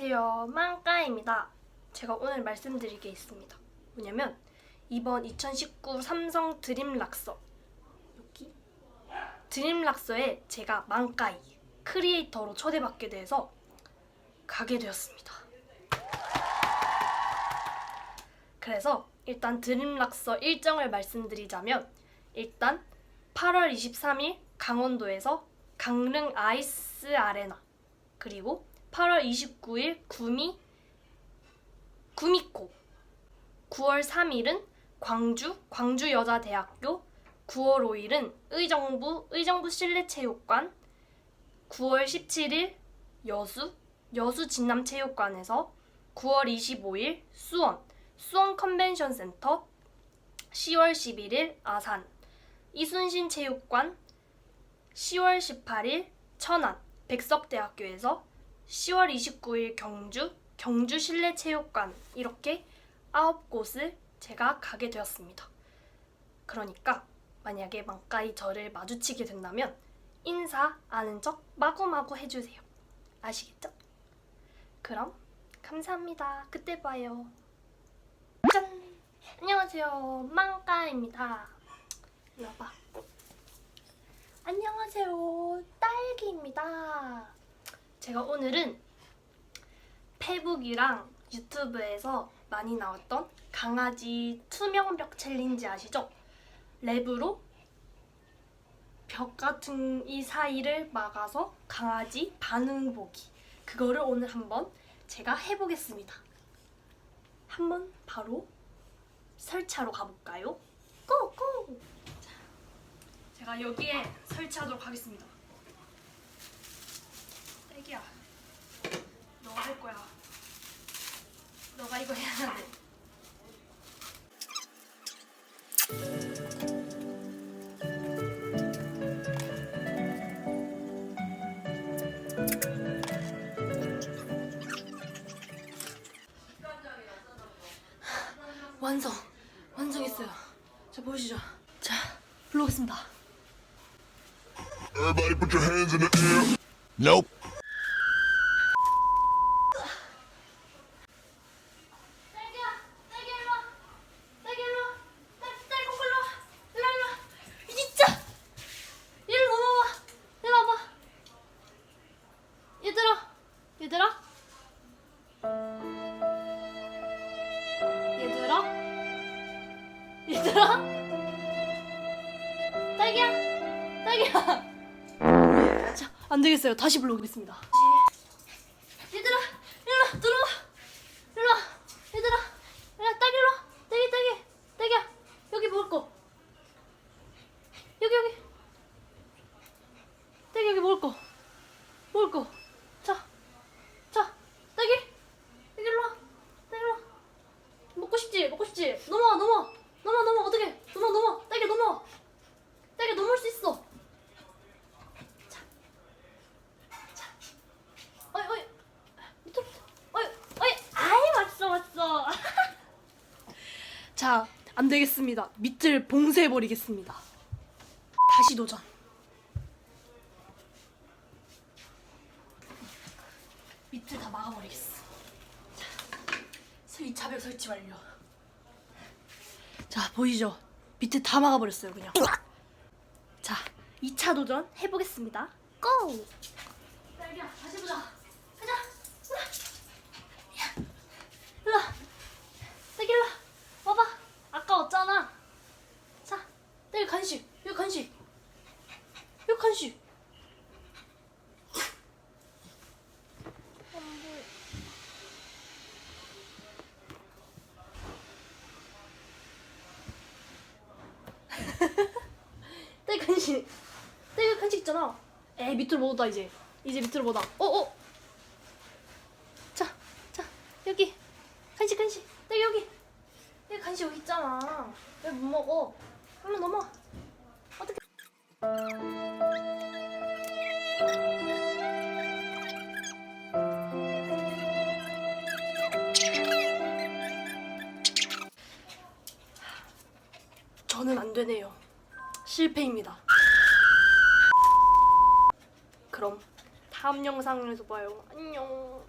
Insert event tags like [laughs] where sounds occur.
안녕하세요. 망까입니다. 제가 오늘 말씀드릴 게 있습니다. 뭐냐면 이번 2019 삼성 드림 락서 여기 드림 락서에 제가 망까이 크리에이터로 초대받게 돼서 가게 되었습니다. 그래서 일단 드림 락서 일정을 말씀드리자면 일단 8월 23일 강원도에서 강릉 아이스 아레나 그리고 8월 29일 구미 구미코. 9월 3일은 광주 광주여자대학교. 9월 5일은 의정부 의정부 실내체육관. 9월 17일 여수 여수 진남체육관에서. 9월 25일 수원 수원 컨벤션 센터. 10월 11일 아산. 이순신 체육관. 10월 18일 천안 백석대학교에서 10월 29일 경주 경주 실내체육관 이렇게 아홉 곳을 제가 가게 되었습니다. 그러니까 만약에 망가이 저를 마주치게 된다면 인사 아는 척 마구마구 해주세요. 아시겠죠? 그럼 감사합니다. 그때 봐요. 짠! 안녕하세요. 망까입니다. 이리 와봐. 안녕하세요. 딸기입니다. 제가 오늘은 페북이랑 유튜브에서 많이 나왔던 강아지 투명벽 챌린지 아시죠? 랩으로 벽 같은 이 사이를 막아서 강아지 반응 보기. 그거를 오늘 한번 제가 해보겠습니다. 한번 바로 설치하러 가볼까요? 고고! 자, 제가 여기에 설치하도록 하겠습니다. 완성, 완성했어요. 자 보시죠. 자 불러오겠습니다. Everybody put your hands in the air. Nope. [laughs] 딸기야, 딸기야. 자, 안 되겠어요. 다시 불러오겠습니다. 얘들아, 일로 와, 들어와. 일로 와. 얘들아. 야, 딸기 일로 와. 딸기, 딸기. 딸기야. 여기 먹을 거. 여기, 여기. 딸기, 여기 먹을 거. 먹을 거. 자. 자. 딸기. 여기 일로 와. 딸기 일로 와. 먹고 싶지? 먹고 싶지? 넘어와, 넘어와. 넘어와, 넘어와. 어떻게? 넘어와, 넘어와. 딸기 넘어와. 딸기 넘어올 수 있어. 자. 자. 어이, 어이. 밑으로. 어이, 어이. 아이, 왔어, 왔어. 자, 안 되겠습니다. 밑을 봉쇄해 버리겠습니다. 다시 도전. 밑을 다 막아버리겠어. 자, 설- 자벽 설치 완료. 자, 보이죠? 밑에 다 막아버렸어요, 그냥. 자, 2차 도전 해보겠습니다. 고! 딸기야, 다시 보자. 야, 일로 와. 딸기 일로 와. 와봐. 아까웠잖아. 자, 딸기 간식. 여기 간식. 여기 간식. 안 보여. [laughs] 딸기 간식. 딸기 간식 있잖아. 에 밑으로 못 오다 이제. 이제 밑으로 못 와. 어 어. 자, 자 여기 간식 간식. 딸기 여기. 여기 간식 여기 있잖아. 왜 못 먹어? 얼른 넘어. 어떻게? 되네요. 실패입니다. 그럼 다음 영상에서 봐요. 안녕.